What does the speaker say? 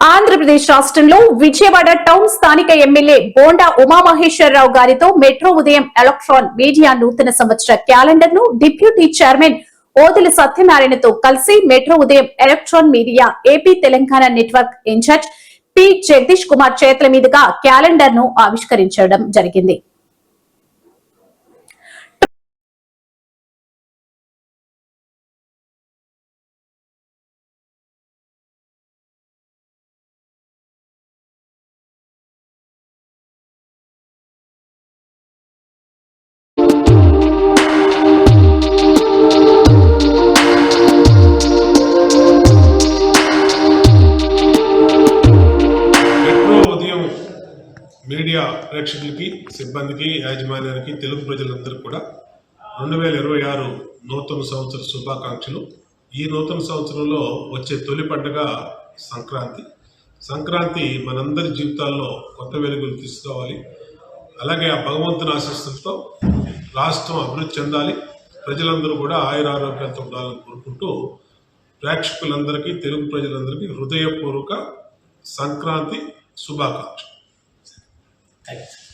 ఆంధ్రప్రదేశ్ రాష్ట్రంలో విజయవాడ టౌన్ స్థానిక M L A Bonda Umamaheswara Rao గారితో మెట్రో ఉదయం ఎలక్ట్రాన్ మీడియా నూతన సంవత్సర క్యాలెండర్ను డిప్యూటీ చైర్మన్ ఓదెల సత్యనారాయణతో కలిసి metro Udayam electron media AP Telangana network in charge P Jagadish Kumar చేతుల మీదుగా క్యాలెండర్ను ఆవిష్కరించడం జరిగింది. మీడియా ప్రేక్షకులకి సిబ్బందికి యాజమాన్యానికి తెలుగు ప్రజలందరికీ కూడా రెండు వేల ఇరవై ఆరు నూతన సంవత్సర శుభాకాంక్షలు. ఈ నూతన సంవత్సరంలో వచ్చే తొలి పండుగ సంక్రాంతి. సంక్రాంతి మనందరి జీవితాల్లో కొత్త వెలుగులు తీసుకోవాలి. అలాగే ఆ భగవంతుని ఆశీస్సులతో రాష్ట్రం అభివృద్ధి చెందాలి. ప్రజలందరూ కూడా ఆయురారోగ్యాలతో ఉండాలని కోరుకుంటూ ప్రేక్షకులందరికీ తెలుగు ప్రజలందరికీ హృదయపూర్వక సంక్రాంతి శుభాకాంక్షలు. Thanks.